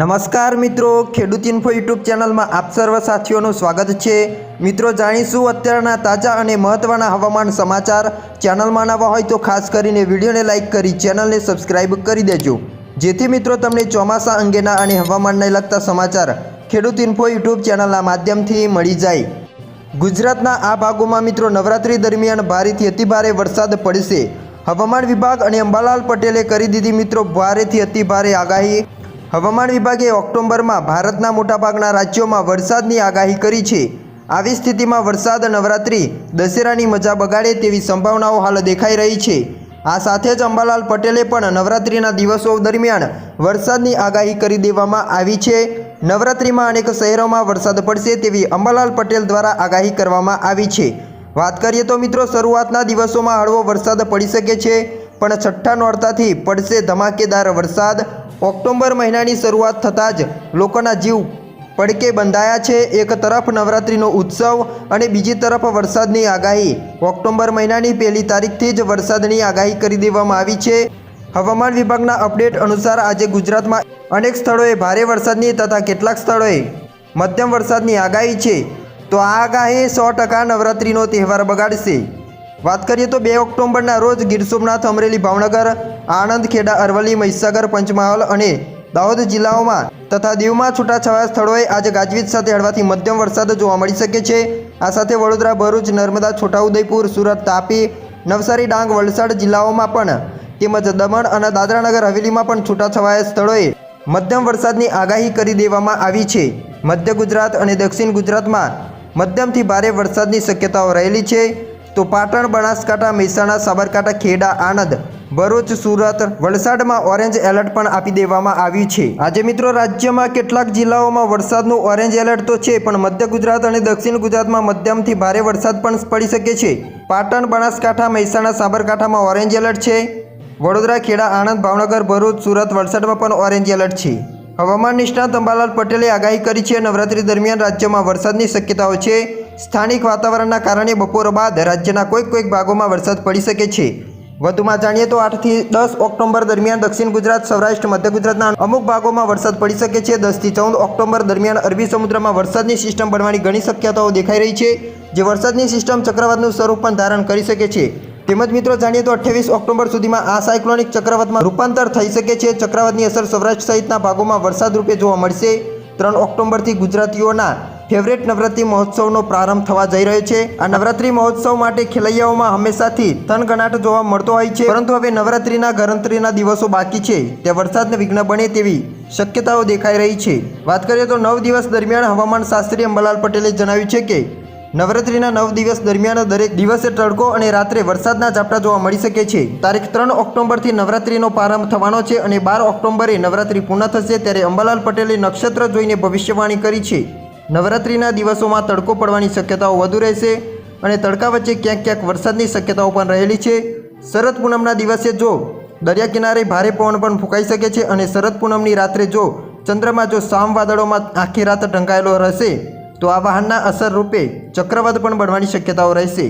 નમસ્કાર મિત્રો, ખેડૂત ઇન્ફો યુટ્યુબ ચેનલમાં આપ સર્વ સાથીઓનું સ્વાગત છે. મિત્રો, જાણીશું અત્યારના તાજા અને મહત્ત્વના હવામાન સમાચાર. ચેનલમાં નવા હોય તો ખાસ કરીને વિડીયોને લાઇક કરી, ચેનલને સબસ્ક્રાઇબ કરી દેજો. જેથી મિત્રો, તમને ચોમાસા અંગેના અને હવામાનને લગતા સમાચાર ખેડૂત ઇન્ફો યુટ્યુબ ચેનલના માધ્યમથી મળી જાય. ગુજરાતના આ ભાગોમાં મિત્રો, નવરાત્રી દરમિયાન ભારેથી અતિભારે વરસાદ પડશે. હવામાન વિભાગ અને અંબાલાલ પટેલે કરી દીધી મિત્રો, ભારેથી અતિભારે આગાહી. હવામાન વિભાગે ઓક્ટોબરમાં ભારતના મોટાભાગના રાજ્યોમાં વરસાદની આગાહી કરી છે. આવી સ્થિતિમાં વરસાદ, નવરાત્રિ, દશેરાની મજા બગાડે તેવી સંભાવનાઓ હાલ દેખાઈ રહી છે. આ સાથે જ અંબાલાલ પટેલે પણ નવરાત્રિના દિવસો દરમિયાન વરસાદની આગાહી કરી દેવામાં આવી છે. નવરાત્રિમાં અનેક શહેરોમાં વરસાદ પડશે તેવી અંબાલાલ પટેલ દ્વારા આગાહી કરવામાં આવી છે. વાત કરીએ તો મિત્રો, શરૂઆતના દિવસોમાં હળવો વરસાદ પડી શકે છે. પણ છઠ્ઠા નોરતાથી પડશે ધમાકેદાર વરસાદ. ઓક્ટોબર મહિનાની શરૂઆત થતાં જ લોકોના જીવ પડકે બંધાયા છે. એક તરફ નવરાત્રિનો ઉત્સવ અને બીજી તરફ વરસાદની આગાહી. ઓક્ટોબર મહિનાની પહેલી તારીખથી જ વરસાદની આગાહી કરી દેવામાં આવી છે. હવામાન વિભાગના અપડેટ અનુસાર આજે ગુજરાતમાં અનેક સ્થળોએ ભારે વરસાદની તથા કેટલાક સ્થળોએ મધ્યમ વરસાદની આગાહી છે. તો આ આગાહી સો ટકા નવરાત્રિનો તહેવાર બગાડશે. વાત કરીએ તો બે ઓક્ટોબરના રોજ ગીર સોમનાથ, અમરેલી, ભાવનગર, આણંદ, ખેડા, અરવલ્લી, મહીસાગર, પંચમહાલ અને દાહોદ જિલ્લાઓમાં તથા દીવમાં છૂટાછવાયા સ્થળોએ આજે ગાજવીજ સાથે હળવાથી મધ્યમ વરસાદ જોવા મળી શકે છે. આ સાથે વડોદરા, ભરૂચ, નર્મદા, છોટાઉદેપુર, સુરત, તાપી, નવસારી, ડાંગ, વલસાડ જિલ્લાઓમાં પણ તેમજ દમણ અને દાદરાનગર હવેલીમાં પણ છૂટાછવાયા સ્થળોએ મધ્યમ વરસાદની આગાહી કરી દેવામાં આવી છે. મધ્ય ગુજરાત અને દક્ષિણ ગુજરાતમાં મધ્યમથી ભારે વરસાદની શક્યતાઓ રહેલી છે. તો પાટણ બનાસકાંઠા, મહેસાણા, સાબરકાંઠા, ખેડા, આણંદ, ભરૂચ, સુરત, વલસાડમાં ઓરેન્જ એલર્ટ પણ આપી દેવામાં આવ્યું છે. આજે મિત્રો રાજ્યમાં કેટલાક જિલ્લાઓમાં વરસાદનું ઓરેન્જ એલર્ટ તો છે, પણ મધ્ય ગુજરાત અને દક્ષિણ ગુજરાતમાં મધ્યમથી ભારે વરસાદ પણ પડી શકે છે. પાટણ, બનાસકાંઠા, મહેસાણા, સાબરકાંઠામાં ઓરેન્જ એલર્ટ છે. વડોદરા, ખેડા, આણંદ, ભાવનગર, ભરૂચ, સુરત, વલસાડમાં પણ ઓરેન્જ એલર્ટ છે. હવામાન નિષ્ણાત અંબાલાલ પટેલે આગાહી કરી છે, નવરાત્રી દરમિયાન રાજ્યમાં વરસાદની શક્યતાઓ છે. સ્થાનિક વાતાવરણના કારણે બપોર બાદ રાજ્યના કોઈક કોઈક ભાગોમાં વરસાદ પડી શકે છે. વધુમાં જાણીએ તો આઠથી દસ ઓક્ટોબર દરમિયાન દક્ષિણ ગુજરાત, સૌરાષ્ટ્ર, મધ્ય ગુજરાતના અમુક ભાગોમાં વરસાદ પડી શકે છે. દસથી ચૌદ ઓક્ટોબર દરમિયાન અરબી સમુદ્રમાં વરસાદની સિસ્ટમ બનવાની ઘણી શક્યતાઓ દેખાઈ રહી છે, જે વરસાદની સિસ્ટમ ચક્રવાતનું સ્વરૂપ પણ ધારણ કરી શકે છે. તેમજ મિત્રો જાણીએ તો અઠ્યાવીસ ઓક્ટોબર સુધીમાં આ સાયક્લોનિક ચક્રવાતમાં રૂપાંતર થઈ શકે છે. ચક્રવાતની અસર સૌરાષ્ટ્ર સહિતના ભાગોમાં વરસાદ રૂપે જોવા મળશે. ત્રણ ઓક્ટોબરથી ગુજરાતીઓના ફેવરેટ નવરાત્રિ મહોત્સવનો પ્રારંભ થવા જઈ રહ્યો છે. આ નવરાત્રિ મહોત્સવ માટે ખેલૈયાઓમાં હંમેશાથી તનગણાટ જોવા મળતો હોય છે. પરંતુ હવે નવરાત્રિના ગણતરીના દિવસો બાકી છે. તે વરસાદને વિઘ્ન બને તેવી શક્યતાઓ દેખાઈ રહી છે. વાત કરીએ તો નવ દિવસ દરમિયાન હવામાન શાસ્ત્રી અંબાલાલ પટેલે જણાવ્યું છે કે નવરાત્રિના નવ દિવસ દરમિયાન દરેક દિવસે તડકો અને રાત્રે વરસાદના ઝાપટા જોવા મળી શકે છે. તારીખ ત્રણ ઓક્ટોબરથી નવરાત્રિનો પ્રારંભ થવાનો છે અને બાર ઓક્ટોબરે નવરાત્રિ પૂર્ણ થશે ત્યારે અંબાલાલ પટેલે નક્ષત્ર જોઈને ભવિષ્યવાણી કરી છે. નવરાત્રિના દિવસોમાં તડકો પડવાની શક્યતાઓ વધુ રહેશે અને તડકા વચ્ચે ક્યાંક ક્યાંક વરસાદની શક્યતાઓ પણ રહેલી છે. શરદ પૂનમના દિવસે જો દરિયા કિનારે ભારે પવન પણ ફૂંકાઈ શકે છે અને શરદ પૂનમની રાત્રે જો ચંદ્રમાં જો સામ વાદળોમાં આખી રાત ઢંકાયેલો રહેશે તો આ વાહનના અસર રૂપે ચક્રવાત પણ બનવાની શક્યતાઓ રહેશે.